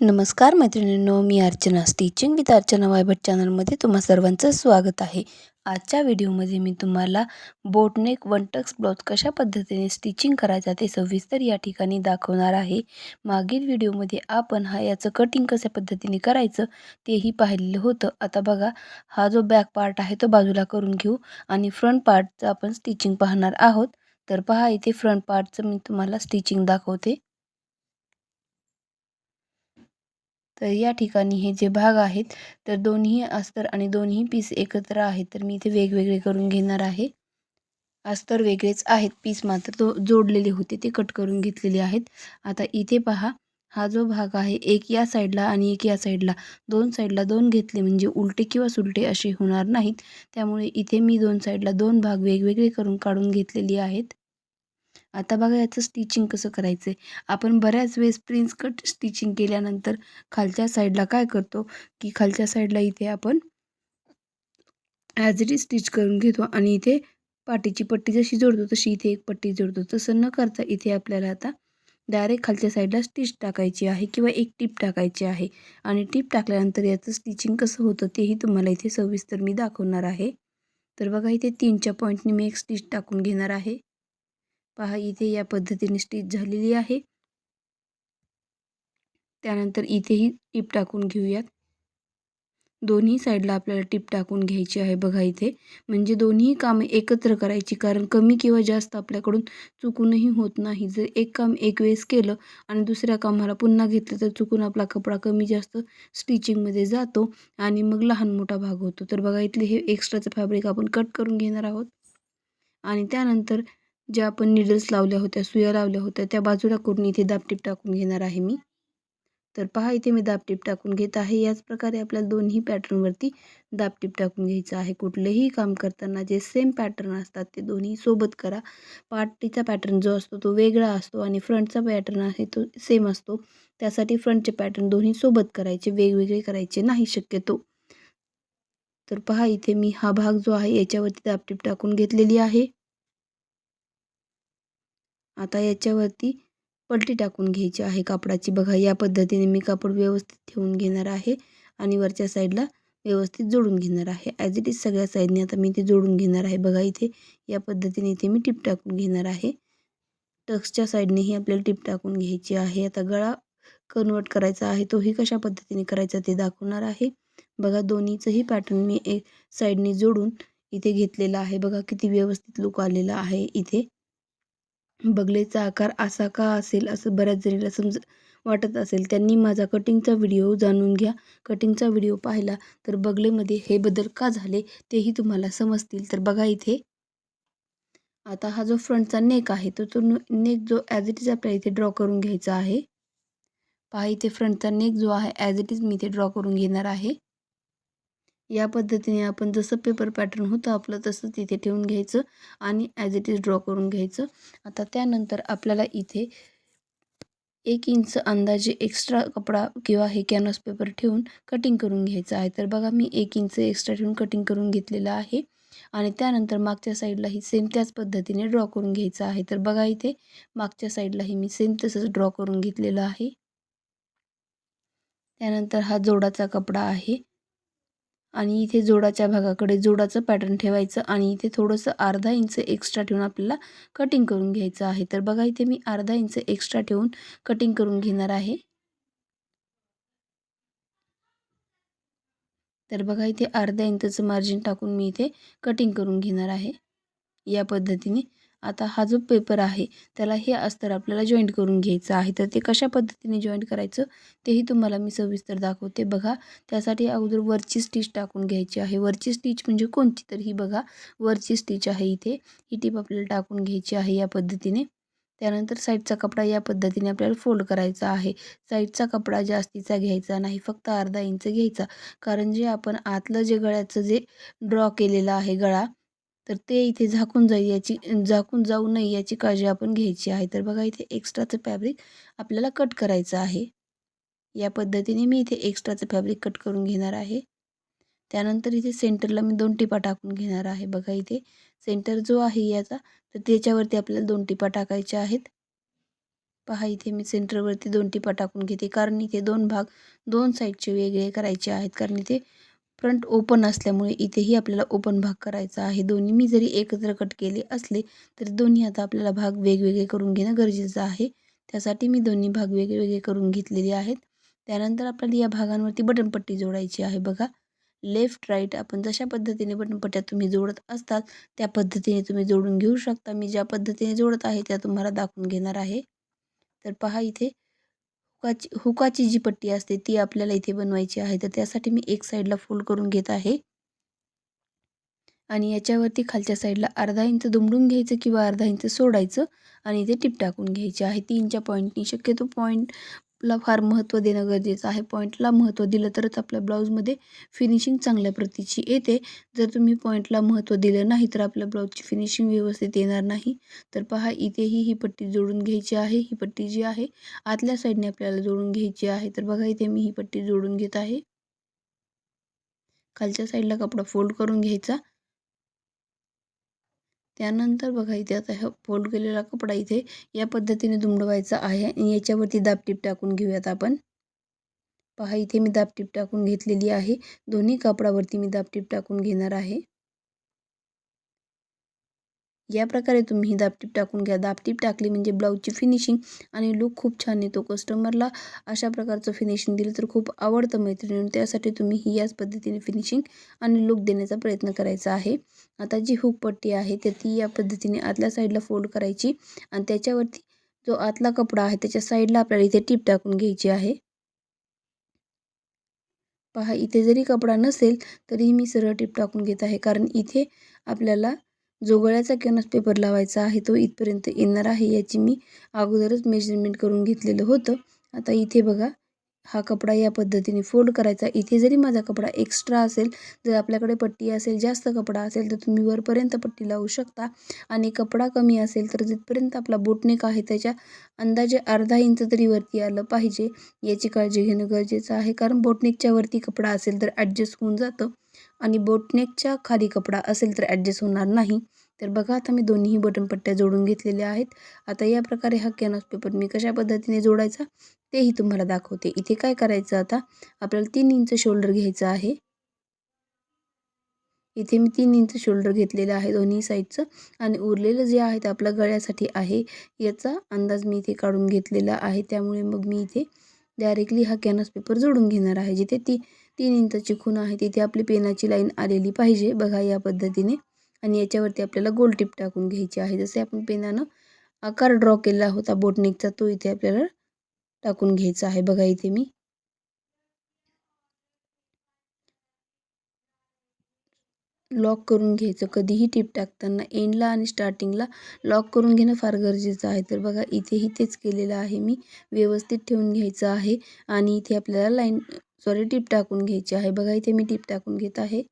नमस्कार मैत्रिणींनो मी अर्चना स्टिचिंग विथ अर्चना वायभट चॅनलमध्ये तुम्हा सर्वांचं स्वागत आहे. आजच्या व्हिडिओमध्ये मी तुम्हाला बोटनेक वन टक्स ब्लाउज कशा पद्धतीने स्टिचिंग करायचा ते सविस्तर या ठिकाणी दाखवणार आहे. मागील व्हिडिओमध्ये आपण हा याचं कटिंग कशा पद्धतीने करायचं तेही पाहिलेलं होतं. आता बघा हा जो बॅक पार्ट आहे तो बाजूला करून घेऊ आणि फ्रंट पार्टचं आपण स्टिचिंग पाहणार आहोत. तर पहा इथे फ्रंट पार्टचं मी तुम्हाला स्टिचिंग दाखवते. तर या ठिकाणी हे जे भाग आहेत तर दोन्ही अस्तर आणि दोन्ही पीस एकत्र आहेत. तर मी इथे वेगवेगळे करून घेणार आहे. अस्तर वेगळेच आहेत. पीस मात्र तो जोडलेले होते ते कट करून घेतलेले आहेत. आता इथे पहा हा जो भाग आहे एक या साईडला आणि एक या साईडला. दोन साईडला दोन घेतले म्हणजे उलटे किंवा सुलटे असे होणार नाहीत. त्यामुळे इथे मी दोन साईडला दोन भाग वेगवेगळे करून काढून घेतलेली आहेत. आता बघा याचं स्टिचिंग कसं करायचं आहे आपण बऱ्याच वेळेस प्रिन्स कट स्टिचिंग केल्यानंतर खालच्या साईडला काय करतो? की खालच्या साईडला इथे आपण ॲज इट इज स्टिच करून घेतो आणि इथे पाठीची पट्टी जशी जोडतो तशी इथे एक पट्टी जोडतो. तसं न करता इथे आपल्याला आता डायरेक्ट खालच्या साईडला स्टिच टाकायची आहे किंवा एक टीप टाकायची आहे. आणि टीप टाकल्यानंतर याचं स्टिचिंग कसं होतं तेही तुम्हाला इथे सविस्तर मी दाखवणार आहे. तर बघा इथे तीनच्या पॉईंटने मी एक स्टिच टाकून घेणार आहे. पहा इथे या पद्धतीने स्टिच झालेली आहे. त्यानंतर इथेही टीप टाकून घेऊयात. दोन्ही साईडला आपल्याला टीप टाकून घ्यायची आहे बघा इथे. म्हणजे दोन्ही कामे एकत्र करायची कारण कमी किंवा जास्त आपल्याकडून चुकूनही होत नाही. जर एक काम एक वेळेस केलं आणि दुसऱ्या कामाला पुन्हा घेतलं तर चुकून आपला कपडा कमी जास्त स्टिचिंगमध्ये जातो आणि मग लहान मोठा भाग होतो. तर बघा इथले हे एक्स्ट्राचं फॅब्रिक आपण कट करून घेणार आहोत. आणि त्यानंतर ज्या आपण निडल्स लावल्या होत्या सुया लावल्या होत्या त्या बाजूला करून इथे दाबटीप टाकून घेणार आहे मी. तर पहा इथे मी दाबटीप टाकून घेत आहे. याच प्रकारे आपल्याला दोन्ही पॅटर्नवरती दाबटीप टाकून घ्यायचं आहे. कुठलेही काम करताना जे सेम पॅटर्न असतात ते दोन्ही सोबत करा. पार्टीचा पॅटर्न जो असतो तो वेगळा असतो आणि फ्रंटचा पॅटर्न आहे तो सेम असतो. त्यासाठी फ्रंटचे पॅटर्न दोन्ही सोबत करायचे वेगवेगळे करायचे नाही शक्यतो. तर पहा इथे मी हा भाग जो आहे याच्यावरती दाबटीप टाकून घेतलेली आहे. आता याच्यावरती पलटी टाकून घ्यायची आहे कापडाची. बघा या पद्धतीने मी कापड व्यवस्थित ठेवून घेणार आहे आणि वरच्या साईडला व्यवस्थित जोडून घेणार आहे. ॲज इट इज सगळ्या साईडने आता मी ते जोडून घेणार आहे. बघा इथे या पद्धतीने इथे मी टिप टाकून घेणार आहे. टक्सच्या साईडनेही आपल्याला टिप टाकून घ्यायची आहे. आता गळा कन्वर्ट करायचा आहे तोही कशा पद्धतीने करायचा ते दाखवणार आहे. बघा दोन्हीचंही पॅटर्न मी एक साईडने जोडून इथे घेतलेला आहे. बघा किती व्यवस्थित लुक आलेला आहे इथे. बगलेचा आकार असा का असेल असं बऱ्याच जणीला समज वाटत असेल. त्यांनी माझा कटिंगचा व्हिडिओ जाणून घ्या. कटिंगचा व्हिडिओ पाहिला तर बगलेमध्ये हे बदल का झाले तेही तुम्हाला समजतील. तर बघा इथे. आता हा जो फ्रंटचा नेक आहे तो तो नेक जो ॲज इट इज आपल्याला इथे ड्रॉ करून घ्यायचा आहे. पहा इथे फ्रंटचा नेक जो आहे ॲज इट इज मी इथे ड्रॉ करून घेणार आहे. या पद्धतीने आपण जसं पेपर पॅटर्न होतं आपलं तसं तिथे ठेवून घ्यायचं आणि ॲज इट इज ड्रॉ करून घ्यायचं. आता त्यानंतर आपल्याला इथे एक इंच अंदाजे एक्स्ट्रा कपडा किंवा हे कॅनव्हास पेपर ठेवून कटिंग करून घ्यायचं आहे. तर बघा मी एक इंच एक्स्ट्रा ठेवून कटिंग करून घेतलेलं आहे. आणि त्यानंतर मागच्या साईडलाही सेम त्याच पद्धतीने ड्रॉ करून घ्यायचं आहे. तर बघा इथे मागच्या साईडलाही मी सेम तसंच ड्रॉ करून घेतलेलं आहे. त्यानंतर हा जोडाचा कपडा आहे. आणि इथे जोडाच्या भागाकडे जोडाचं पॅटर्न ठेवायचं आणि इथे थोडंसं अर्धा इंच एक्स्ट्रा ठेवून आपल्याला कटिंग करून घ्यायचं आहे. तर बघा इथे मी अर्धा इंच एक्स्ट्रा ठेवून कटिंग करून घेणार आहे. तर बघा इथे अर्ध्या इंचचं मार्जिन टाकून मी इथे कटिंग करून घेणार आहे. या पद्धतीने आता हा जो पेपर आहे त्याला हे अस्तर आपल्याला जॉईंट करून घ्यायचं आहे. तर ते कशा पद्धतीने जॉईंट करायचं तेही तुम्हाला मी सविस्तर दाखवते. बघा त्यासाठी अगोदर वरची स्टिच टाकून घ्यायची आहे. वरची स्टिच म्हणजे कोणती? तर ही बघा वरची स्टिच आहे इथे. ही टीप आपल्याला टाकून घ्यायची आहे या पद्धतीने. त्यानंतर साईडचा कपडा या पद्धतीने आपल्याला फोल्ड करायचा आहे. साईडचा कपडा जास्तीचा घ्यायचा नाही फक्त अर्धा इंच घ्यायचा. कारण जे आपण आतलं जे गळ्याचं जे ड्रॉ केलेलं आहे गळा तर ते इथे झाकून जाईल याची झाकून जाऊ नये याची काळजी आपण घ्यायची आहे. तर बघा इथे एक्स्ट्राचं फॅब्रिक आपल्याला कट करायचं आहे. या पद्धतीने मी इथे एक्स्ट्राचं फॅब्रिक कट करून घेणार आहे. त्यानंतर इथे सेंटरला मी दोन टिपा टाकून घेणार आहे. बघा इथे सेंटर जो आहे याचा तर त्याच्यावरती आपल्याला दोन टिपा टाकायच्या आहेत. पहा इथे मी सेंटरवरती दोन टिपा टाकून घेते. कारण इथे दोन भाग दोन साईडचे वेगळे करायचे आहेत. कारण इथे फ्रंट ओपन असल्यामुळे इथेही आपल्याला ओपन भाग करायचा आहे. दोन्ही मी जरी एकत्र कट केले असले तरी दोन्ही आता आपल्याला भाग वेगवेगळे करून घेणं गरजेचं आहे. त्यासाठी मी दोन्ही भाग वेगवेगळे करून घेतलेले आहेत. त्यानंतर आपल्याला या भागांवरती बटनपट्टी जोडायची आहे बघा. लेफ्ट राईट आपण जशा पद्धतीने बटनपट्ट्या तुम्ही जोडत असतात त्या पद्धतीने तुम्ही जोडून घेऊ शकता. मी ज्या पद्धतीने जोडत आहे त्या तुम्हाला दाखवून घेणार आहे. तर पहा इथे हुकाची हुकाची जी पट्टी असते ती आपल्याला इथे बनवायची आहे. तर त्यासाठी मी एक साईडला फोल्ड करून घेत आहे. आणि याच्यावरती खालच्या साईडला अर्धा इंच दुमडून घ्यायचं किंवा अर्धा इंच सोडायचं. आणि इथे टिप टाकून घ्यायचे आहे. तीनच्या पॉईंटनी शक्यतो पॉईंट ला फार महत्त्व देणं गरजेचं आहे. पॉईंटला महत्त्व दिलं तरच आपल्या ब्लाऊजमध्ये फिनिशिंग चांगल्या प्रतीची येते. जर तुम्ही पॉईंटला महत्त्व दिलं नाही तर आपल्या ब्लाऊजची फिनिशिंग व्यवस्थित येणार नाही. तर पहा इथेही ही पट्टी जोडून घ्यायची आहे. ही पट्टी जी आहे आतल्या साईडने आपल्याला जोडून घ्यायची आहे. तर बघा इथे मी ही पट्टी जोडून घेत आहे. खालच्या साईडला कपडा फोल्ड करून घ्यायचा. त्यानंतर बघा इथे आता हा फोल्ड केलेला कपडा इथे या पद्धतीने दुमडवायचा आहे आणि याच्यावरती दाबटीप टाकून घेऊयात आपण. पहा इथे मी दाबटीप टाकून घेतलेली आहे. दोन्ही कापडावरती मी दाबटीप टाकून घेणार आहे. या प्रकारे तुम्ही दापटीप टाकून घ्या. दाबटीप टाकली म्हणजे ब्लाऊजची फिनिशिंग आणि लुक खूप छान येतो. कस्टमरला अशा प्रकारचं फिनिशिंग दिलं तर खूप आवडतं मैत्रिणी त्यासाठी तुम्ही ही याच पद्धतीने फिनिशिंग आणि लुक देण्याचा प्रयत्न करायचा आहे. आता जी हुक पट्टी आहे तर ती या पद्धतीने आतल्या साईडला फोल्ड करायची आणि त्याच्यावरती जो आतला कपडा आहे त्याच्या साईडला आपल्याला इथे टीप टाकून घ्यायची आहे. पहा इथे जरी कपडा नसेल तरीही मी सरळ टीप टाकून घेत आहे. कारण इथे आपल्याला जो गळ्याचा कॅनस पेपर लावायचा आहे तो इथपर्यंत येणार आहे याची मी अगोदरच मेजरमेंट करून घेतलेलं होतं. आता इथे बघा हा कपडा या पद्धतीने फोल्ड करायचा. इथे जरी माझा कपडा एक्स्ट्रा असेल जर आपल्याकडे पट्टी असेल जास्त कपडा असेल तर तुम्ही वरपर्यंत पट्टी लावू शकता. आणि कपडा कमी असेल तर जिथपर्यंत आपला बोटनेक आहे त्याच्या अंदाजे अर्धा इंच तरी वरती आलं पाहिजे. याची काळजी घेणं गरजेचं आहे कारण बोटनेकच्या वरती कपडा असेल तर ॲडजस्ट होऊन जातं. आणि बोटनेकच्या खाली कपडा असेल तर ॲडजस्ट होणार नाही. तर बघा आता मी दोन्हीही बटनपट्ट्या जोडून घेतलेल्या आहेत. आता या प्रकारे हा कॅनॉस पेपर मी कशा पद्धतीने जोडायचा तेही तुम्हाला दाखवते. इथे काय करायचं आता? आपल्याला तीन इंच शोल्डर घ्यायचं आहे. इथे मी तीन इंच शोल्डर घेतलेलं आहे दोन्ही साईडचं आणि उरलेलं जे आहे ते आपल्या गळ्यासाठी आहे. याचा अंदाज मी इथे काढून घेतलेला आहे. त्यामुळे मग मी इथे डायरेक्टली हा कॅनॉस पेपर जोडून घेणार आहे. जिथे ती तीन इंचाची खूण आहे. तिथे आपली पेनाची लाईन आलेली पाहिजे. बघा या पद्धतीने. आणि याच्यावरती आपल्याला गोल टिप टाकून घ्यायची आहे. जसे आपण पेनानं आकार ड्रॉ केला होता बोटनिकचा तो इथे आपल्याला टाकून घ्यायचा आहे. बघा इथे मी. लॉक करून घ्यायचं. कधीही टिप टाकताना एंडला आणि स्टार्टिंगला लॉक करून घेणं फार गरजेचं आहे. तर बघा इथेही तेच केलेलं आहे मी. व्यवस्थित ठेवून घ्यायचं आहे. आणि इथे आपल्याला लाईन सॉरी टिप टाकून घ्यायची आहे. बघा इथे मी टिप टाकून घेत आहे.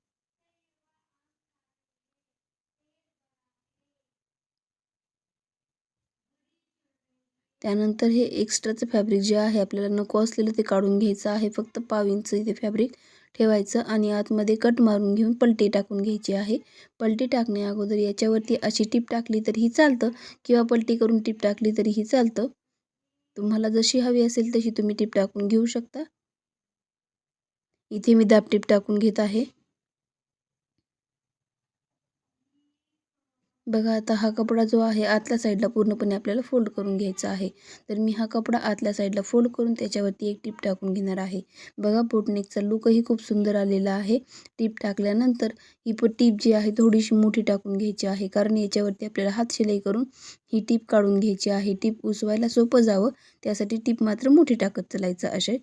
त्यानंतर हे एक्स्ट्राचं फॅब्रिक जे आहे आपल्याला नको असलेलं ते काढून घ्यायचं आहे. फक्त पाव इंच इथे फॅब्रिक ठेवायचं आणि आतमध्ये कट मारून घेऊन पलटी टाकून घ्यायची आहे. पलटी टाकण्या अगोदर याच्यावरती अशी टीप टाकली तरीही चालतं किंवा पलटी करून टीप टाकली तरीही चालतं. तुम्हाला जशी हवी असेल तशी तुम्ही टीप टाकून घेऊ शकता. इथे मी दाब टीप टाकून घेत आहे. बघा आता हा कपडा जो आहे आतल्या साईडला पूर्णपणे आपल्याला फोल्ड करून घ्यायचा आहे. तर मी हा कपडा आतल्या साईडला फोल्ड करून त्याच्यावरती एक टीप टाकून घेणार आहे. बघा बोटनेकचा लुकही खूप सुंदर आलेला आहे. टीप टाकल्यानंतर ही प टीप जी आहे थोडीशी मोठी टाकून घ्यायची आहे. कारण याच्यावरती आपल्याला हात शिलाई करून ही टीप काढून घ्यायची आहे. टीप उसवायला सोपं जावं. त्यासाठी टीप मात्र मोठी टाकत चालायचं असे.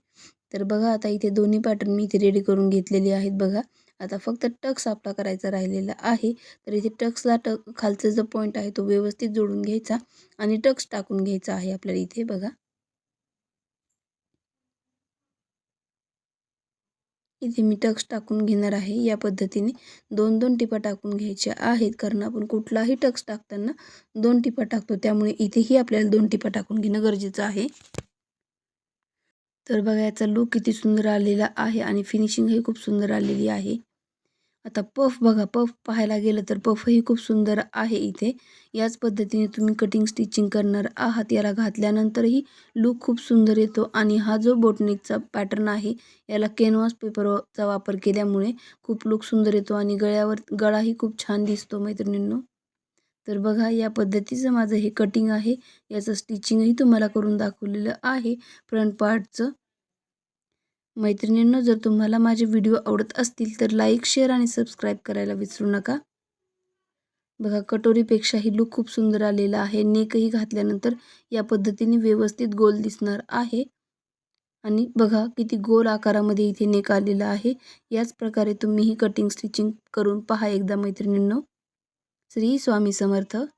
तर बघा आता इथे दोन्ही पॅटर्न मी इथे रेडी करून घेतलेली आहेत बघा. आता फक्त टक्स आपला करायचा राहिलेला आहे. तर इथे टक्सला टक खालचा जो पॉईंट आहे तो व्यवस्थित जोडून घ्यायचा आणि टक्स टाकून घ्यायचा आहे आपल्याला इथे बघा. इथे मी टक्स टाकून घेणार आहे. या पद्धतीने दोन दोन टिपा टाकून घ्यायच्या आहेत. कारण आपण कुठलाही टक्स टाकताना दोन टिपा टाकतो. त्यामुळे इथेही आपल्याला दोन टिपा टाकून घेणं गरजेचं आहे. तर बघा याचा लुक किती सुंदर आलेला आहे आणि फिनिशिंगही खूप सुंदर आलेली आहे. आता पफ बघा पफ पाहायला गेलं तर पफही खूप सुंदर आहे इथे. याच पद्धतीने तुम्ही कटिंग स्टिचिंग करणार आहात. याला घातल्यानंतरही लूक खूप सुंदर येतो आणि हा जो बोटनेकचा पॅटर्न आहे याला कॅनव्हास पेपरचा वापर केल्यामुळे खूप लूक सुंदर येतो आणि गळ्यावर गळाही खूप छान दिसतो मैत्रिणींनो. तर बघा या पद्धतीचं माझं हे कटिंग आहे. याचं स्टिचिंगही तुम्हाला करून दाखवलेलं आहे. फ्रंट पार्टचं मैत्रिणींनो जर तुम्हाला माझे व्हिडिओ आवडत असतील तर लाईक शेअर आणि सबस्क्राईब करायला विसरू नका. बघा कटोरीपेक्षाही लूक खूप सुंदर आलेला आहे. नेकही घातल्यानंतर या पद्धतीने व्यवस्थित गोल दिसणार आहे. आणि बघा किती गोल आकारामध्ये इथे नेक आलेला आहे. याच प्रकारे तुम्हीही कटिंग स्टिचिंग करून पहा एकदा मैत्रिणींनो. श्री स्वामी समर्थ.